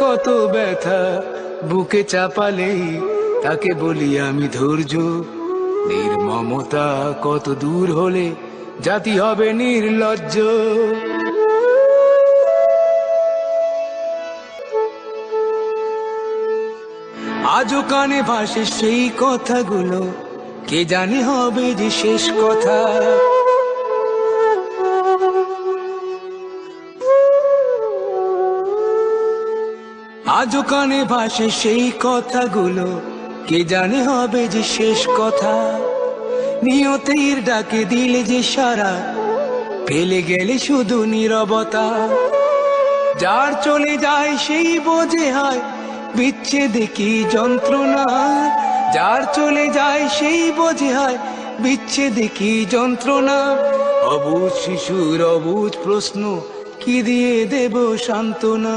কত ব্যথা, বুকে চাপালে তাকে বলি আমি ধৈর্য। নির্মমতা কত দূর হলে জাতি হবে নির্লজ্জ। আজও কানে ভাসে সেই কথাগুলো, কে জানে হবে যে শেষ কথা। আজও কানে ভাসে সেই কথাগুলো। কে জানে হবে যে শেষ কথা? নিয়তির ডাকে দিলে যে সারা, ফেলে গেলে শুধু নীরবতা। যার চলে যায় সেই বোঝে হয় বিচ্ছে দেখি যন্ত্রণা? যার চলে যায় সেই বোঝে হয় বিচ্ছে দেখি যন্ত্রণা? অবুজ শিশুর অবুজ প্রশ্ন, কি দিয়ে দেব সান্ত্বনা?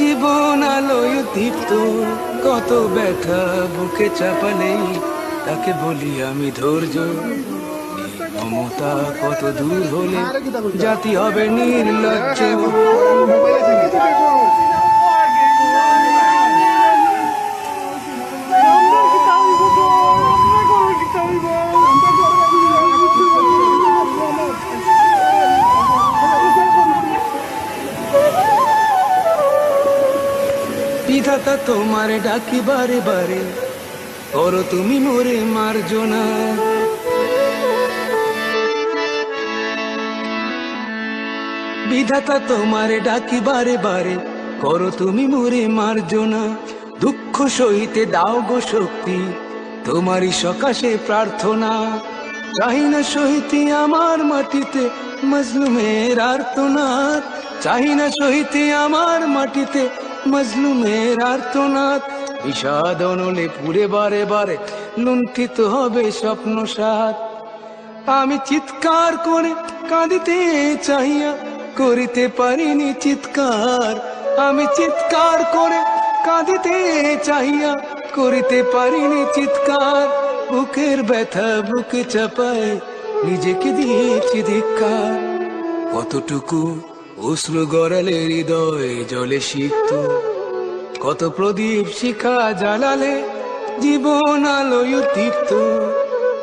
জীবন আলোয় দীপ্ত কত ব্যথা বুকে চাপা নেই, তাকে বলি আমি ধৈর্য। মমতা কত দূর হলে জাতি হবে নির্লজ্জ। বিধাতা তোমার ডাকি বারে বারে। করো তুমি মোরে মার্জনা বিধাতা তোমার ডাকি বারে বারে করো তুমি মোরে মার্জনা দুঃখ সহিতে দাও গো শক্তি, তোমারই সকাশে প্রার্থনা। চাই না সহিতে আমার মাটিতে মজলুমের আর্তনাদ। চাই না সহিতে আমার মাটিতে মজলুমের আর্তনাদ। বিষাদ অনলে পুরে বারে বারে, লুণ্ঠিত হবে স্বপ্ন সাত আমি চিৎকার করে কাঁদিতে চাহিয়া, করিতে পারিনি চিৎকার। আমি চিৎকার করে কাঁদিতে চাহিয়া, করিতে পারিনি চিৎকার। বুকের ব্যথা বুকে চাপায়, নিজেকে দিয়েছি ধিক্কার। কতটুকু অশ্রু গড়ালে হৃদয়ে জলে সিক্ত। কত প্রদীপ শিখা জ্বালালে জীবন আলোয় তীপ্ত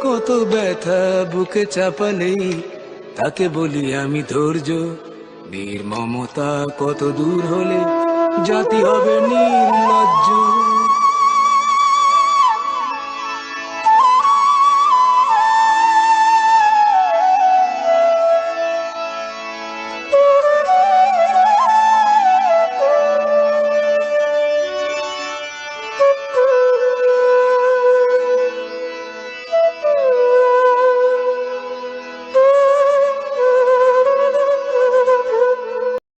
কত ব্যথা বুকে চাপালে তাকে বলি আমি ধৈর্য। নির্মমতা কত দূর হলে জাতি হবে নির্লজ্জ।